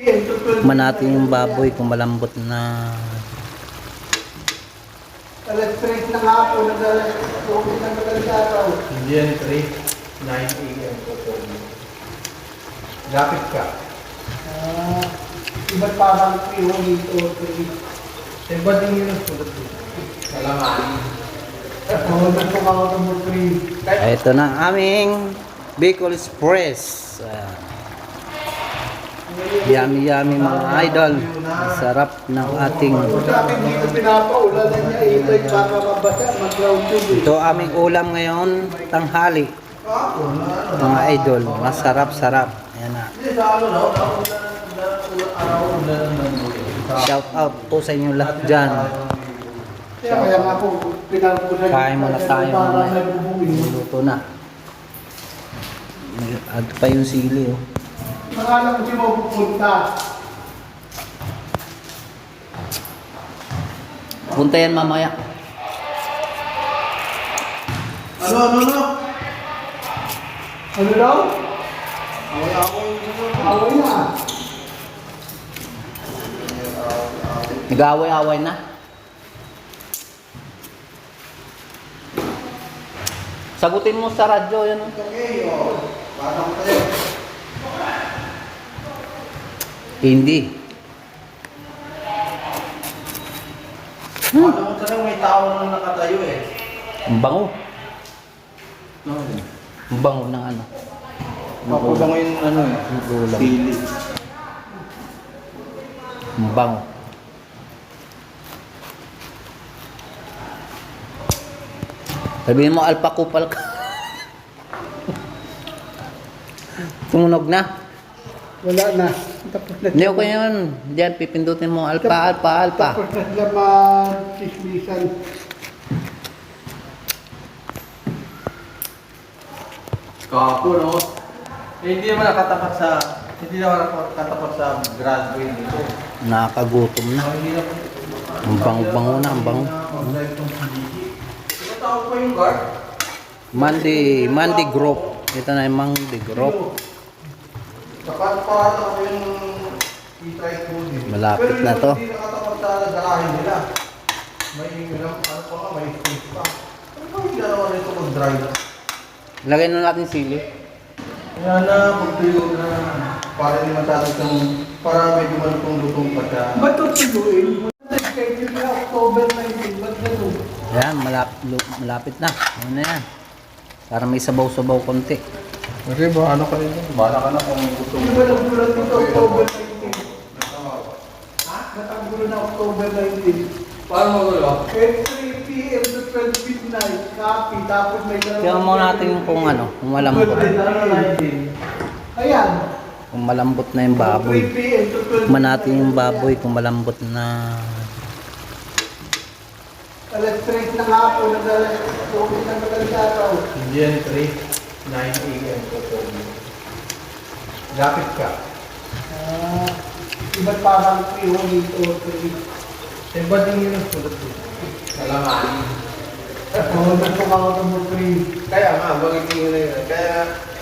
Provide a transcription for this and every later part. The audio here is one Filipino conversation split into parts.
Tikman natin yung baboy kung malambot na Alas 3 ng hapon, 12 ng madaling araw. Hindi yan 3, 9 a.m. po po. Lapit ka. Ah, iba't parang 3 o dito, 3. Eh, ba din yun ang sulat dito? Kalamani. Oo, 3. ito na ang aming Bicol Express. Ayan. Yummy yummy mga idol. Sarap ng ating ito aming ulam ngayon tanghali. Mga idol, masarap sarap. Ayan na. Shout out po sa inyo lahat dyan. Kain muna tayo mamaya. Luto na. Add pa yung sili oh. Nakala ko siya mapupunta. Punta yan mamaya. Ano, ano, ano? Ano daw? Away ako yung Away na. Nag-away-away na. Sagutin mo sa radyo yan. oh. Okay, o. Parang kayo. Hindi. Alam mo talagang may tao na nakatayo eh. Ang bango. No. Ang bango ng ano. Mapulang yung ano eh. Ang ulam. Sili. Ang bango. Sabihin mo, alpa kupal ka. Tumunog na. Wala na. Tapos na Hindi ko yun. Diyan, pipindutin mo. Alpa, alpa, alpa. Tapos na sila mag-chismisan. Kapo, no? Eh, hindi naman nakatapat sa... Hindi naman nakatapat sa graduate dito. Nakakagutom na. Ang bango-bango na, ang bango. Mandi, Mandi Group. Ito na yung Mandi Group. Tapat para ako yung e-try ko din. Malapit Pero na yung to. Hindi nakatapat sa garahe nila. May ilang ano pa may space pa. Ano ba yung ginawa nito mag-drive? Lagay na natin sili. Kaya na, pagtuyo na. Para hindi matatag ng... Para medyo malutong lutong pa siya. Ba't ito? Schedule na October 19. Ba't ganun? Ayan, malap, lu- malapit na. Ano na yan? Para may sabaw-sabaw konti. Kasi ba, ano ka rin? Bala ka na kung gusto Hindi ba nagulat dito October 19? Ha? Natangulo na October 19. Paano magulo? At 3 p.m. to 12 midnight. Copy. Tapos may dalawang... Tingnan mo natin kung ano, kung malambot. Ayan. Kung malambot na yung baboy. 3 p.m. to 12 Tikman natin yung baboy kung malambot na Alas 3 ng hapon, nag-alas 12 ng madaling araw. Hindi yan 3, 9 a.m. po po. Lapit ka. Ah, iba't parang 3 o dito, 3. Eh, ba din yun ang sulat dito? Kalamani. Oo, nagpo ako number 3. Kaya nga, bakit yun na yun? Kaya,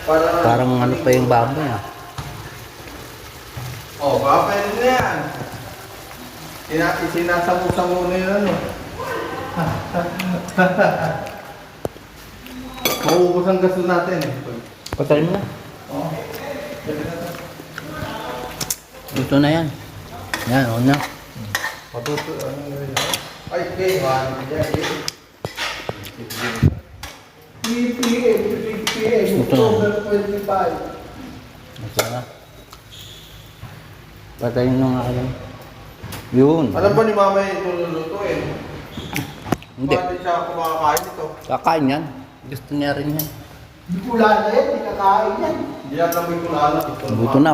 para... parang ano pa yung baboy ah. Oh, baka pwede na yan. Sina sinasamu-samu na yun, ano? Mauubos ang gasto natin eh. Patay mo na. Oh. Ito na yan. Yan, una. Patuto, ano yun? Ay, okay, man. Yeah, yeah. 3 p.m. to 6 p.m. Ito na. October 25. Ito na. Patayin nyo nga yan. Yun. Alam ba ni mama yung tululuto eh? Hindi. Bakit siya kumakain ito? Kakain yan. Gusto niya rin yan. Di ko na yan, di kakain yan. Hindi alam mo yung kulala. Buto na.